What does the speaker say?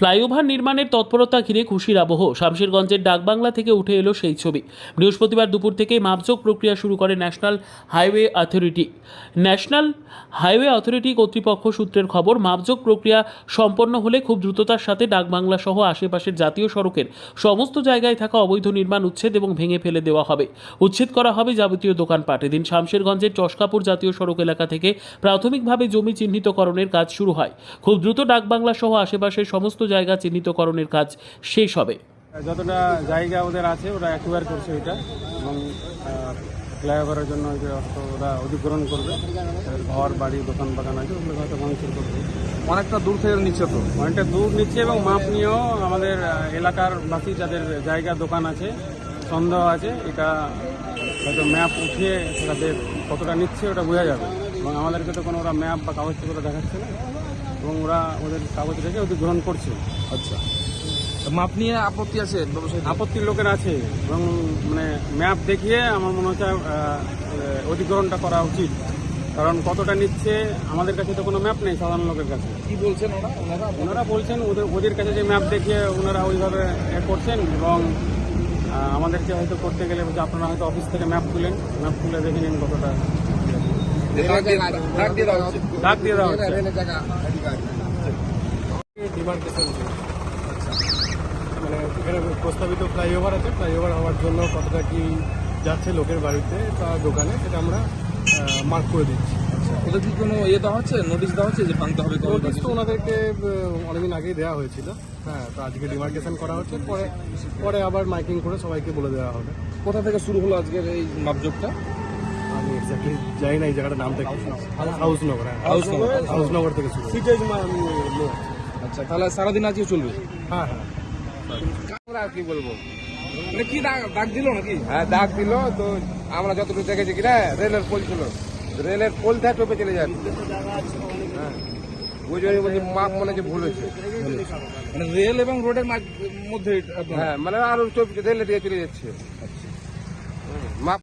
Flyover নির্মাণের তৎপরতা ঘিরে খুশির আবহ। শামশেরগঞ্জের ডাকবাংলা থেকে উঠে এলো সেই ছবি। বৃহস্পতিবার দুপুর থেকেই মাপজোক প্রক্রিয়া শুরু করে national highway authority. National highway authority কর্তৃপক্ষ সূত্রের খবর, মাপজোক প্রক্রিয়া সম্পন্ন হলে খুব দ্রুততার সাথে ডাকবাংলা সহ আশেপাশের জাতীয় সড়কের সমস্ত জায়গায় থাকা অবৈধ নির্মাণ উচ্ছেদ এবং ভেঙে ফেলে দেওয়া হবে। উচ্ছেদ করা হবে যাবতীয় দোকানপাট। এদিন শামশেরগঞ্জের চশকাপুর জাতীয় সড়ক এলাকা থেকে প্রাথমিকভাবে জমি চিহ্নিতকরণের কাজ শুরু হয়। খুব দ্রুত ডাকবাংলা সহ আশেপাশের সমস্ত জায়গা চিহ্নিতকরণের কাজ শেষ হবে। যতটা জায়গা ওদের আছে ওরা অ্যাকুয়ার করছে এটা এবং ফ্লাইওভারের জন্য যে অর্থ ওরা অধিগ্রহণ করবে ঘর বাড়ি দোকান বাগান আছে ওগুলো হয়তো ভাঙচুর করবে। অনেকটা দূর থেকে নিচ্ছে তো? অনেকটা দূর নিচ্ছে এবং মাপ নিয়েও আমাদের এলাকার বাসী যাদের জায়গা দোকান আছে সন্দেহ আছে এটা হয়তো ম্যাপ উঠিয়ে তাদের কতটা নিচ্ছে ওটা বোঝা যাবে। এবং আমাদেরকে তো কোনো ওরা ম্যাপ বা কাগজপত্র দেখাচ্ছে না। এবং ওরা ওদের কাগজ রেখে অধিগ্রহণ করছে। আচ্ছা। তো মাপ নিয়ে আপত্তি আছে ব্যবসায়ী আপত্তির লোকের আছে। এবং মানে ম্যাপ দেখিয়ে আমার মনে হচ্ছে অধিগ্রহণটা করা উচিত। কারণ কতটা নিচ্ছে আমাদের কাছে তো কোনো ম্যাপ নেই সাধারণ লোকের কাছে। কি বলছেন ওরা? ওনারা ওনারা বলছেন ওদের ওদের কাছে যে ম্যাপ দেখিয়ে ওনারা ওইভাবে এ করছেন এবং আমাদেরকে হয়তো করতে গেলে আপনারা হয়তো অফিস থেকে ম্যাপ তুলেন। ম্যাপ তুলে দেখে নিন কতটা ডাক দিয়ে দেওয়া হচ্ছে আচ্ছা মানে এখানে প্রস্তাবিত ফ্লাইওভার আছে ফ্লাইওভার হওয়ার জন্য কতটা কি যাচ্ছে লোকের বাড়িতে বা দোকানে সেটা আমরা মার্ক করে দিচ্ছি ওদের কি কোনো ইয়ে দেওয়া হচ্ছে নোটিশ দেওয়া হচ্ছে যে ভাঙতে হবে নোটিশ তো ওনাদেরকে অনেকদিন আগেই দেওয়া হয়েছিল হ্যাঁ তো আজকে ডিমার্কেশন করা হচ্ছে পরে পরে আবার মাইকিং করে সবাইকে বলে দেওয়া হবে কোথা থেকে শুরু হলো আজকের এই মাপজোকটা আমি এক্স্যাক্টলি জানি না এই জায়গাটার নামটা কি হাউসনগর হ্যাঁ। হাউসনগর। হাউসনগর থেকে শুরু। আচ্ছা তাহলে সারাদিন আজকে চলবে? হ্যাঁ হ্যাঁ। আর কি বলব? মানে কি ডাক ডাক দিল নাকি? হ্যাঁ ডাক দিল তো আমরা যতটুকু দেখেছি কি রেলের পোল ছিল। রেলের পোল থেকে টোপে চলে যাচ্ছে হ্যাঁ। ওই জন্য বলছি মাপ মনে হচ্ছে ভুল হয়েছে মানে রেল এবং রোডের মাঝ- মধ্যে হ্যাঁ মানে আরও রেলের দিকে চলে যাচ্ছে। মাপ